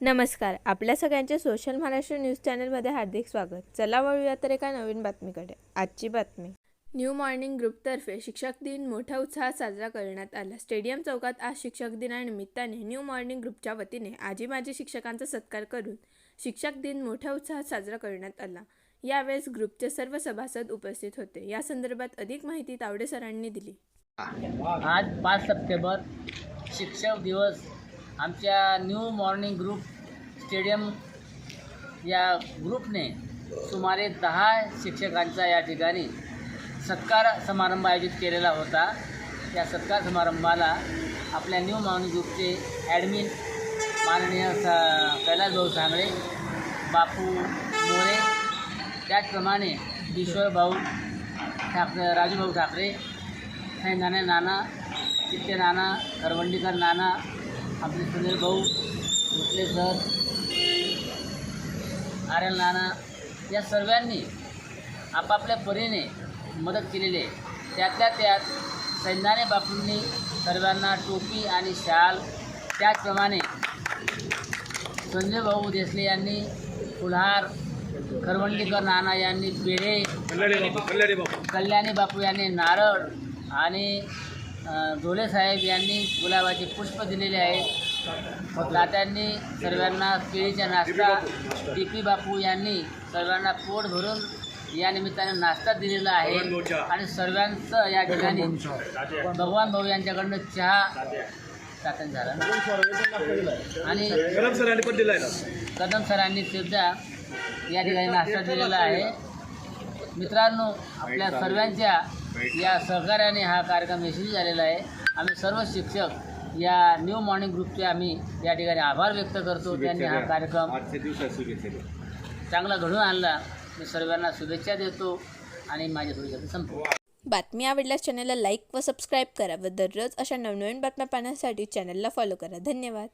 नमस्कार आपल्या सगळ्यांचे सोशल महाराष्ट्र न्यूज चॅनलमध्ये हार्दिक स्वागत. चला वळूया तर एका नवीन बातमीकडे. आजची बातमी. न्यू मॉर्निंग ग्रुपतर्फे शिक्षक दिन मोठ्या उत्साहात साजरा करण्यात आला. स्टेडियम चौकात आज शिक्षक दिनानिमित्ताने न्यू मॉर्निंग ग्रुपच्या वतीने आजी माजी शिक्षकांचा सत्कार करून शिक्षक दिन मोठ्या उत्साहात साजरा करण्यात आला. यावेळेस ग्रुपचे सर्व सभासद उपस्थित होते. या संदर्भात अधिक माहिती तावडे सरांनी दिली. आज पाच सप्टेंबर शिक्षक दिवस. आमच्या न्यू मॉर्निंग ग्रुप स्टेडियम या ग्रुपने सुमारे दहा शिक्षकांचा या ठिकाणी सत्कार समारंभ आयोजित केलेला होता. या सत्कार समारंभाला आपल्या न्यू मॉर्निंग ग्रुपचे ॲडमिन माननीय स कैलास भाऊ सांगळे बापू मोरे त्याचप्रमाणे किशोर भाऊ ठाकरे राजूभाऊ ठाकरे नाणे नाना चित्ते नाना करवंडीकर नाना आपले सुनील भाऊ भोसले सर आर्यन नाना या सर्वांनी आपापल्या परीने मदत केलेली आहे. त्यातल्या त्यात सैन्याने बापूंनी सर्वांना टोपी आणि शाल त्याचप्रमाणे संजय भाऊ देसले यांनी फुलहार करवंडीकर नाना यांनी पेढे कल्याणी बापू यांनी नारळ आणि धोले साहेब यांनी गुलाबाचे पुष्प दिलेले आहेत तात्यांनी सर्वांना केळीचा नाश्ता टी पी बापू यांनी सर्वांना पोट भरून या निमित्ताने नाश्ता दिलेला आहे. आणि सर्वांचं या ठिकाणी भगवान भाऊ यांच्याकडनं चहा तात्यां झाला? आणि कदम सरांनी सुद्धा या ठिकाणी नाश्ता दिलेला आहे. मित्रांनो आपल्या सर्वांच्या या सहकार्याने हा कार्यक्रम यशस्वी झालेला आहे. आम्ही सर्व शिक्षक या न्यू मॉर्निंग ग्रुपचे आम्ही या ठिकाणी आभार व्यक्त करतो. त्यांनी हा कार्यक्रम आजच्या दिवसात शुभेच्छा चांगला घडून आणला. मी सर्वांना शुभेच्छा देतो आणि माझी थोडी शब्द संपवतो बातमी आवडल्यास चॅनलला लाईक व सबस्क्राईब करा व दररोज अशा नवनवीन बातम्या पाहण्यासाठी चॅनलला फॉलो करा. धन्यवाद.